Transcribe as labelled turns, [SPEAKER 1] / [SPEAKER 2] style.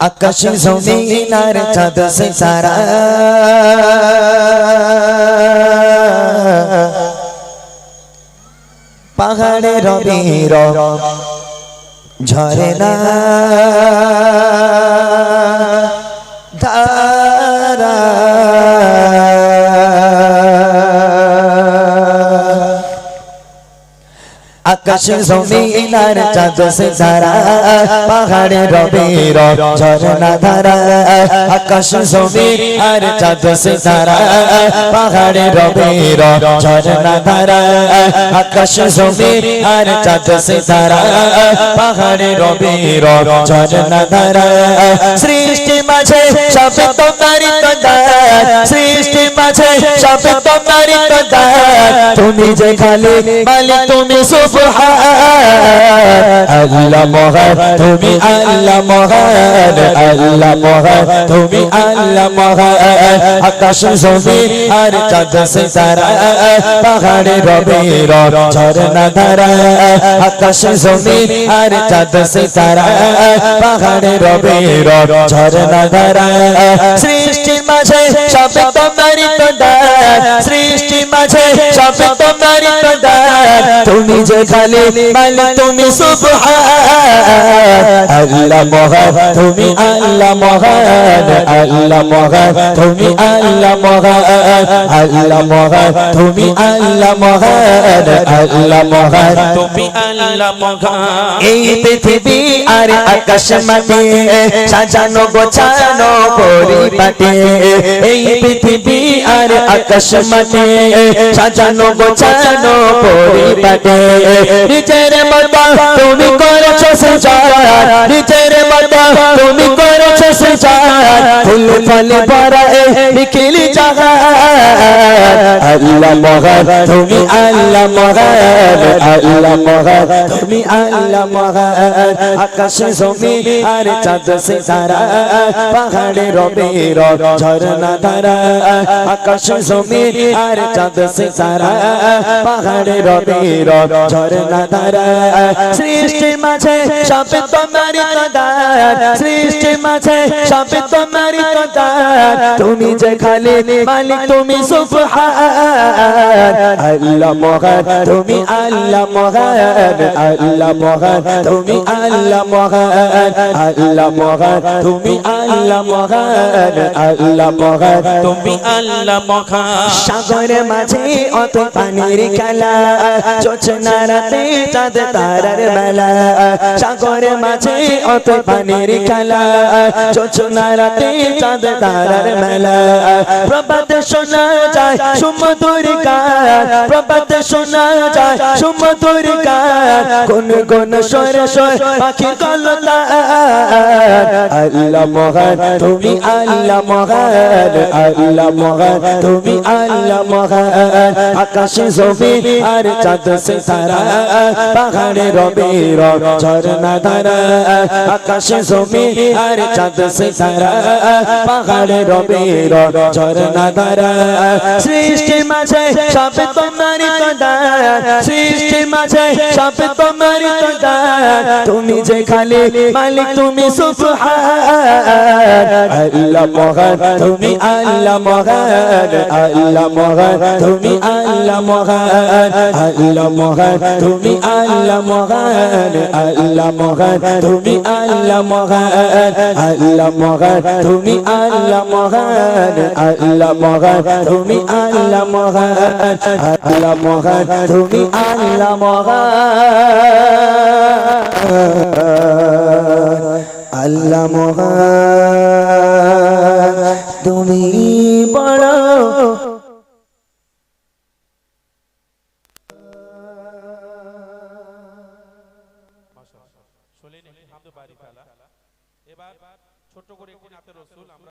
[SPEAKER 1] আকাশ জমিন আর চাঁদ সে সারা। পাহাড়ে রবি ঝরে না। ধারা আকাশ জমিন আর চাঁদ সে সারা পাহাড়ে রবির ঝরনা ধারা, আকাশ জমিন আর চাঁদ সে সারা পাহাড়ে রবির ঝরনা ধারা, আকাশ জমিন আর চাঁদ সে সারা পাহাড়ে রবির ঝরনা ধারা। সৃষ্টি মাঝে সব তোমারি কথা সৃষ্টি মাঝে সব তোমারি কথা তুমি যে খালি মালিক, তুমি পাহাড়ে রবির ঝরনা ধারা। আকাশ জমিন আর চাঁদ সে সারা পাহাড়ে রবির ঝরনা ধারা। সৃষ্টি মাঝে সব তোমারি প্রদান সৃষ্টি মাঝে সব তোমারি প্রদান। তুমি যে খালি মালিক, তুমি সুবহান। আল্লাহ মহান, তুমি আল্লাহ মহান। আল্লাহ মহান, তুমি আল্লাহ মহান। আল্লাহ মহান, তুমি আল্লাহ মহান। আল্লাহ মহান,
[SPEAKER 2] তুমি আল্লাহ মহান।
[SPEAKER 1] এই পৃথিবী আর আকাশ মাটি, সাজানো গোছানো পরিপাটি। এই পৃথিবী আর আকাশ মাটি সাজানো গোছানো পরিপাটে নিজের মতো তুমি করেছ সজার, নিজের মতো তুমি করেছ সজার। ফুল ফলে ভরা নিখিলি আল্লাহ মহান তুমি আল্লাহ মহান আল্লাহ মহান তুমি আল্লাহ মহান আকাশ জমিন আর চাঁদ সে সারা পাহাড়ে রবির ঝরনা ধারা আকাশ জমিন আর চাঁদ সে সারা পাহাড়ে রবির ঝরনা ধারা। সৃষ্টি মাঝে সব তোমারি কদার সৃষ্টি মাঝে সব তোমারি কদার তুমি যে খালি মালিক তুমি সুবহান আল্লাহ মহান, তুমি আল্লাহ মহান আল্লাহ মহান, তুমি আল্লাহ মহান আল্লাহ মহান, তুমি আল্লাহ মহান আল্লাহ মহান,
[SPEAKER 2] তুমি আল্লাহ মহান।
[SPEAKER 1] সাগরে মাঝে অত পানির খেলা রাতে চাঁদ তারার বেলা সাগরে মাঝে অত পানির খেলা চাঁদ তারার মেলা। শোনা যায় সুমধুর গান প্রভাত শোনা যায়। সুমধুর গান কোন কোন স্বর স্বর পাখি আল্লাহ মহান, তুমি আল্লাহ মহান আল্লাহ মহান, তুমি আল্লাহ মহান। আকাশে জমিন আর চাঁদ সে সারা পাহাড়ে রবির ঝরনা ধারা। আকাশে জমিন আর চাঁদ সে সারা পাহাড়ে রবির ঝরনা ধারা। সৃষ্টি মাঝে সব তোমারি কদার সৃষ্টি মাঝে সব তোমারি কদার তুমি যে খালি মালিক তুমি সুবহান আল্লাহ মহান তুমি আল্লাহ মহান আল্লাহ মহান তুমি আল্লাহ মহান আল্লাহ মহান তুমি আল্লাহ মহান আল্লাহ মহান তুমি আল্লাহ মহান আল্লাহ মহান তুমি আল্লাহ মহান আল্লাহ মহান তুমি আল্লাহ মহান আল্লাহ মহান তুমি আল্লাহ মহান আল্লাহ মহান তুমি বড়
[SPEAKER 2] ছোট্ট করে